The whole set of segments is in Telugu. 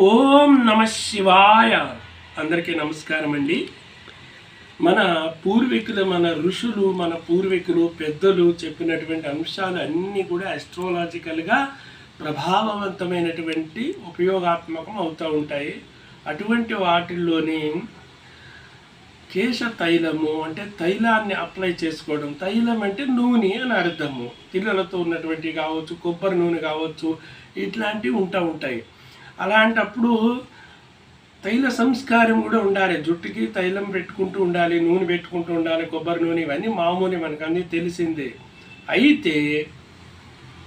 ఓం నమ శివాయ. అందరికీ నమస్కారం అండి. మన పూర్వీకులు మన ఋషులు మన పూర్వీకులు పెద్దలు చెప్పినటువంటి అంశాలు అన్నీ కూడా అస్ట్రాలజికల్గా ప్రభావవంతమైనటువంటి ఉపయోగాత్మకం అవుతూ ఉంటాయి. అటువంటి వాటిల్లోని కేశ తైలము అంటే తైలాన్ని అప్లై చేసుకోవడం. తైలం అంటే నూనె అని అర్థము. పిల్లలతో ఉన్నటువంటి కావచ్చు కొబ్బరి నూనె కావచ్చు ఇట్లాంటివి ఉంటా ఉంటాయి. అలాంటప్పుడు తైల సంస్కారం కూడా ఉండాలి. జుట్టుకి తైలం పెట్టుకుంటూ ఉండాలి నూనె పెట్టుకుంటూ ఉండాలి కొబ్బరి నూనె ఇవన్నీ మామూలు మనకు అన్నీ తెలిసిందే. అయితే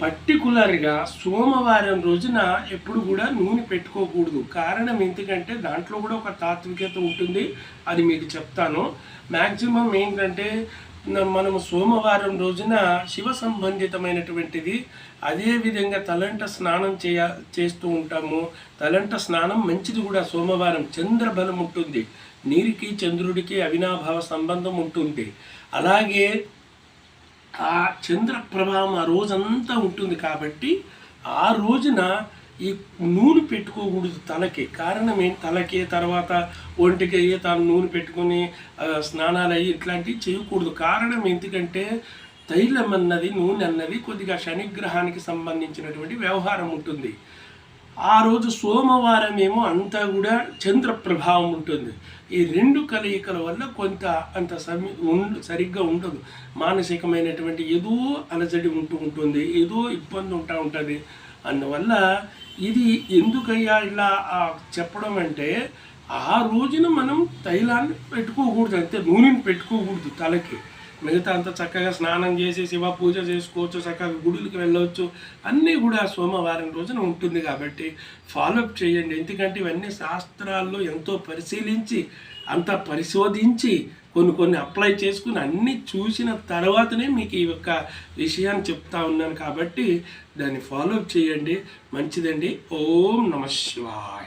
పర్టికులర్గా సోమవారం రోజున ఎప్పుడు కూడా నూనె పెట్టుకోకూడదు. కారణం ఎందుకంటే దాంట్లో కూడా ఒక తాత్వికత ఉంటుంది. అది మీకు చెప్తాను. మ్యాక్సిమం ఏంటంటే మనము సోమవారం రోజున శివ సంబంధితమైనటువంటిది అదేవిధంగా తలంట స్నానం చేయ చేస్తూ ఉంటాము. తలంట స్నానం మంచిది కూడా. సోమవారం చంద్రబలం ఉంటుంది. నీరికి చంద్రుడికి అవినాభావ సంబంధం ఉంటుంది. అలాగే ఆ చంద్ర ప్రభావం ఆ రోజంతా ఉంటుంది కాబట్టి ఆ రోజున ఈ నూనె పెట్టుకోకూడదు తలకి. కారణం ఏంటి? తలకి తర్వాత ఒంటికి అయ్యి తాను నూనె పెట్టుకొని స్నానాలు అయ్యి ఇట్లాంటివి చేయకూడదు. కారణం ఎందుకంటే తైలం అన్నది నూనె అన్నది కొద్దిగా శనిగ్రహానికి సంబంధించినటువంటి వ్యవహారం ఉంటుంది. ఆ రోజు సోమవారం ఏమో అంతా కూడా చంద్ర ప్రభావం ఉంటుంది. ఈ రెండు కలయికల వల్ల కొంత అంత సమి సరిగ్గా ఉండదు. మానసికమైనటువంటి ఏదో అలజడి ఉంటూ ఉంటుంది ఏదో ఇబ్బంది ఉంటా ఉంటుంది. అందువల్ల ఇది ఎందుకయ్యా ఇలా చెప్పడం అంటే ఆ రోజున మనం తైలాన్ని పెట్టుకోకూడదు అంతే నూనెని పెట్టుకోకూడదు తలకి. మిగతా అంతా చక్కగా స్నానం చేసి శివ పూజ చేసుకోవచ్చు చక్కగా గుడులకు వెళ్ళవచ్చు అన్నీ కూడా సోమవారం రోజున ఉంటుంది కాబట్టి ఫాలోఅప్ చేయండి. ఎందుకంటే ఇవన్నీ శాస్త్రాల్లో ఎంతో పరిశీలించి అంత పరిశోధించి కొన్ని కొన్ని అప్లై చేసుకుని అన్నీ చూసిన తర్వాతనే మీకు ఈ యొక్క విషయాన్ని చెప్తా ఉన్నాను కాబట్టి దాన్ని ఫాలోఅప్ చేయండి. మంచిదండి. ఓం నమ శివాయ.